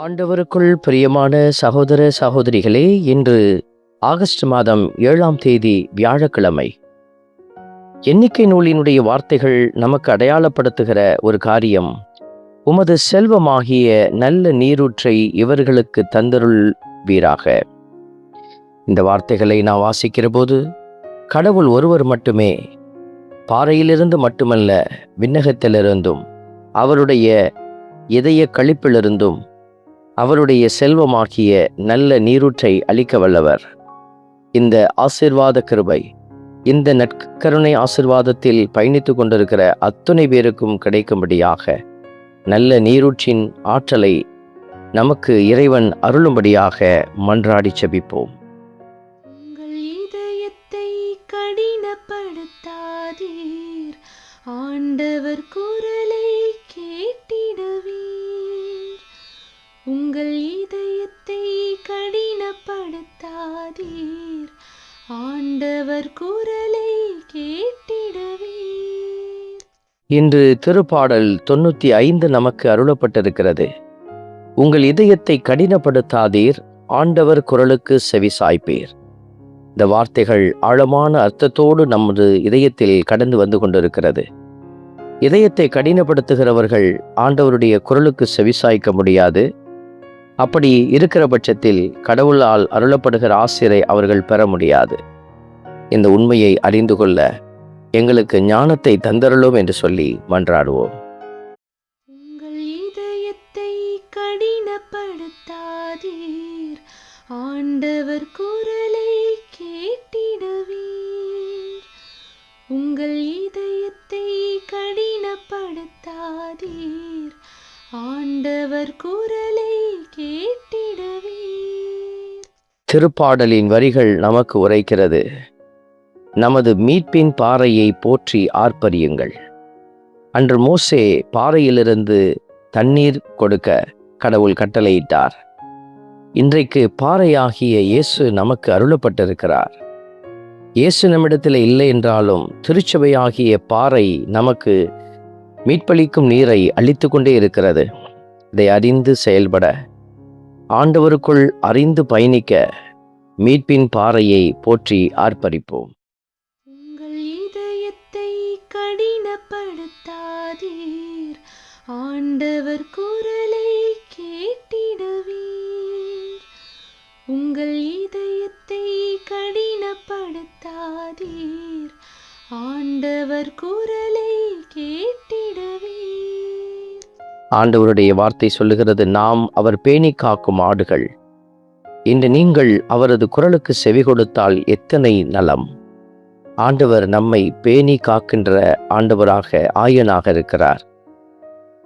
ஆண்டவருக்குள் பிரியமான சகோதர சகோதரிகளே இன்று ஆகஸ்ட் மாதம் ஏழாம் தேதி வியாழக்கிழமை. எண்ணிக்கை நூலினுடைய வார்த்தைகள் நமக்கு அடையாளப்படுத்துகிற ஒரு காரியம். உமது செல்வமாகிய நல்ல நீரூற்றை இவர்களுக்கு தந்தருள் வீராக இந்த வார்த்தைகளை நான் வாசிக்கிற போது கடவுள் ஒருவர் மட்டுமே பாறையிலிருந்து மட்டுமல்ல விண்ணகத்திலிருந்தும் அவருடைய இதய களிப்பிலிருந்தும் அவருடைய செல்வமாகிய நல்ல நீரூற்றை அளிக்க வல்லவர். இந்த ஆசிர்வாத கிருபை இந்த நற்கருணை ஆசிர்வாதத்தில் பயணித்து கொண்டிருக்கிற அத்துணை பேருக்கும் கிடைக்கும்படியாக நல்ல நீரூற்றின் ஆற்றலை நமக்கு இறைவன் அருளும்படியாக மன்றாடி செபிப்போம். கடினப்படுத்தாதீர். ஆண்டவர் குரலை இன்று திருப்பாடல் தொண்ணூற்றி ஐந்து நமக்கு அருளப்பட்டிருக்கிறது. உங்கள் இதயத்தை கடினப்படுத்தாதீர் ஆண்டவர் குரலுக்கு செவிசாய்ப்பீர் இந்த வார்த்தைகள் ஆழமான அர்த்தத்தோடு நமது இதயத்தில் கடந்து வந்து கொண்டிருக்கிறது. இதயத்தை கடினப்படுத்துகிறவர்கள் ஆண்டவருடைய குரலுக்கு செவிசாய்க்க முடியாது. அப்படி இருக்கிற பட்சத்தில் கடவுளால் அருளப்படுகிற ஆசிரை அவர்கள் பெற முடியாது. இந்த உண்மையை அறிந்து கொள்ள எங்களுக்கு ஞானத்தை தந்தருளும் என்று சொல்லி மன்றாடுவோம். உங்கள் இதயத்தை கடினப்படுத்தாதீர். ஆண்டவர் குரலை கேட்டிடுவீர். உங்கள் இதயத்தை கடினப்படுத்தாதீர். ஆண்டவர் குரலை கேட்டிடுவீர். திருப்பாடலின் வரிகள் நமக்கு உரைக்கிறது. நமது மீட்பின் பாறையை போற்றி ஆர்ப்பரியுங்கள். அன்று மோசே பாறையிலிருந்து தண்ணீர் கொடுக்க கடவுள் கட்டளையிட்டார். இன்றைக்கு பாறையாகிய இயேசு நமக்கு அருளப்பட்டிருக்கிறார். இயேசு நம்மிடத்தில் இல்லை என்றாலும் திருச்சபையாகிய பாறை நமக்கு மீட்பளிக்கும் நீரை அளித்து கொண்டே இருக்கிறது. இதை அறிந்து செயல்பட ஆண்டவருக்குள் அறிந்து பயணிக்க மீட்பின் பாறையை போற்றி ஆர்ப்பரிப்போம். கடினப்படுத்தாதீர். ஆண்டவர் குரலை கேட்டிடுவீர். உங்கள் இதயத்தை கடினப்படுத்தாதீர். ஆண்டவர் குரலை கேட்டிடுவீர். ஆண்டவருடைய வார்த்தை சொல்லுகிறது நாம் அவர் பேணி காக்கும் ஆடுகள். இன்று நீங்கள் அவரது குரலுக்கு செவி கொடுத்தால் எத்தனை நலம்? ஆண்டவர் நம்மை பேணி காக்கின்ற ஆண்டவராக ஆயனாக இருக்கிறார்.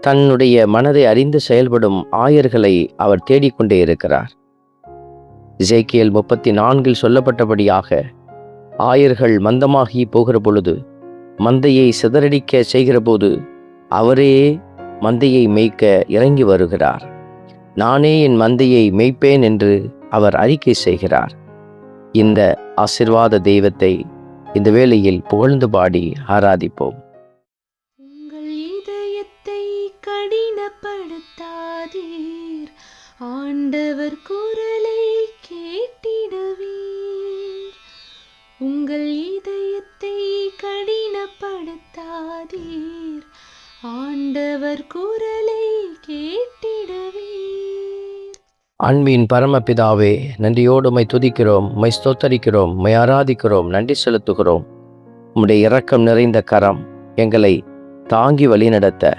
தன்னுடைய மனதை அறிந்து செயல்படும் ஆயர்களை அவர் தேடிக்கொண்டே இருக்கிறார். இசைக்கியல் முப்பத்தி நான்கில் சொல்லப்பட்டபடியாக ஆயர்கள் மந்தமாகி போகிற பொழுது மந்தையை சிதறடிக்க செய்கிற போது அவரே மந்தையை மேய்க்க இறங்கி வருகிறார். நானே என் மந்தையை மேய்ப்பேன் என்று அவர் அறிக்கை செய்கிறார். இந்த ஆசிர்வாத தெய்வத்தை இந்த வேளையில் புகழ்ந்து பாடி ஆராதிப்போம். உங்கள் இதயத்தை கடினப்படுத்தாதீர். ஆண்டவர் குரலை கேட்டிடுவீர். உங்கள் இதயத்தை கடினப்படுத்தாதீர். ஆண்டவர் குரலை கே அன்பின் பரமபிதாவே நன்றியோடு மை துதிக்கிறோம் மை ஸ்தோத்தரிக்கிறோம் மை ஆராதிக்கிறோம் நன்றி செலுத்துகிறோம். உம்முடைய இரக்கம் நிறைந்த கரம் எங்களை தாங்கி வழிநடத்த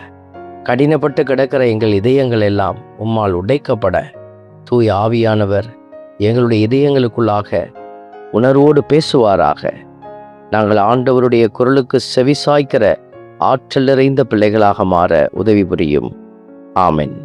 கடினப்பட்டு கிடக்கிற எங்கள் இதயங்கள் எல்லாம் உம்மால் உடைக்கப்பட. தூய் ஆவியானவர் எங்களுடைய இதயங்களுக்குள்ளாக உணர்வோடு பேசுவாராக. நாங்கள் ஆண்டவருடைய குரலுக்கு செவிசாய்க்கிற ஆற்றல் நிறைந்த பிள்ளைகளாக மாற உதவி புரியும். ஆமென்.